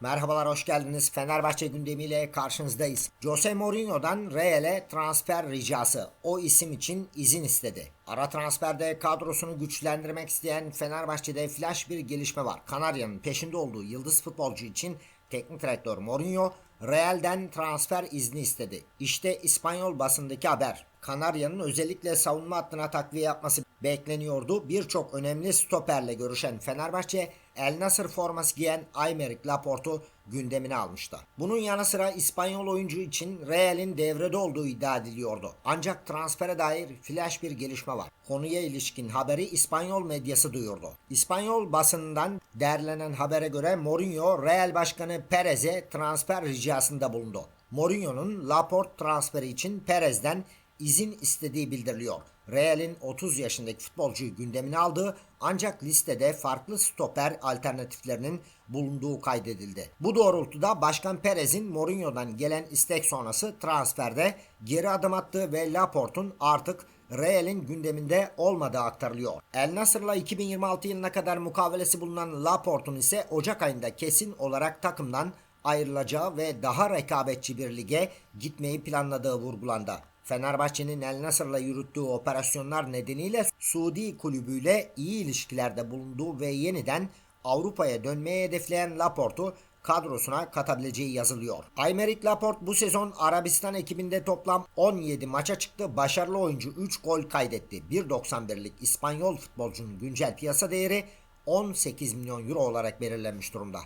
Merhabalar hoş geldiniz. Fenerbahçe gündemiyle karşınızdayız. Jose Mourinho'dan Real'e transfer ricası. O isim için izin istedi. Ara transferde kadrosunu güçlendirmek isteyen Fenerbahçe'de flash bir gelişme var. Kanarya'nın peşinde olduğu yıldız futbolcu için teknik direktör Mourinho Real'den transfer izni istedi. İşte İspanyol basındaki haber. Kanarya'nın özellikle savunma hattına takviye yapması bekleniyordu. Birçok önemli stoperle görüşen Fenerbahçe El Nasır forması giyen Aymeric Laporte'u gündemine almıştı. Bunun yanı sıra İspanyol oyuncu için Real'in devrede olduğu iddia ediliyordu. Ancak transfere dair flash bir gelişme var. Konuya ilişkin haberi İspanyol medyası duyurdu. İspanyol basından derlenen habere göre Mourinho Real Başkanı Perez'e transfer ricasında bulundu. Mourinho'nun Laporte transferi için Perez'den izin istediği bildiriliyor. Real'in 30 yaşındaki futbolcuyu gündemine aldığı ancak listede farklı stoper alternatiflerinin bulunduğu kaydedildi. Bu doğrultuda Başkan Perez'in Mourinho'dan gelen istek sonrası transferde geri adım attığı ve Laporte'un artık Real'in gündeminde olmadığı aktarılıyor. El Nasır'la 2026 yılına kadar mukavelesi bulunan Laporte'un ise Ocak ayında kesin olarak takımdan ayrılacağı ve daha rekabetçi bir lige gitmeyi planladığı vurgulandı. Fenerbahçe'nin El Nasır'la yürüttüğü operasyonlar nedeniyle Suudi kulübüyle iyi ilişkilerde bulunduğu ve yeniden Avrupa'ya dönmeyi hedefleyen Laporte'u kadrosuna katabileceği yazılıyor. Aymeric Laporte bu sezon Arabistan ekibinde toplam 17 maça çıktı. Başarılı oyuncu 3 gol kaydetti. 1.91'lik İspanyol futbolcunun güncel piyasa değeri 18 milyon euro olarak belirlenmiş durumda.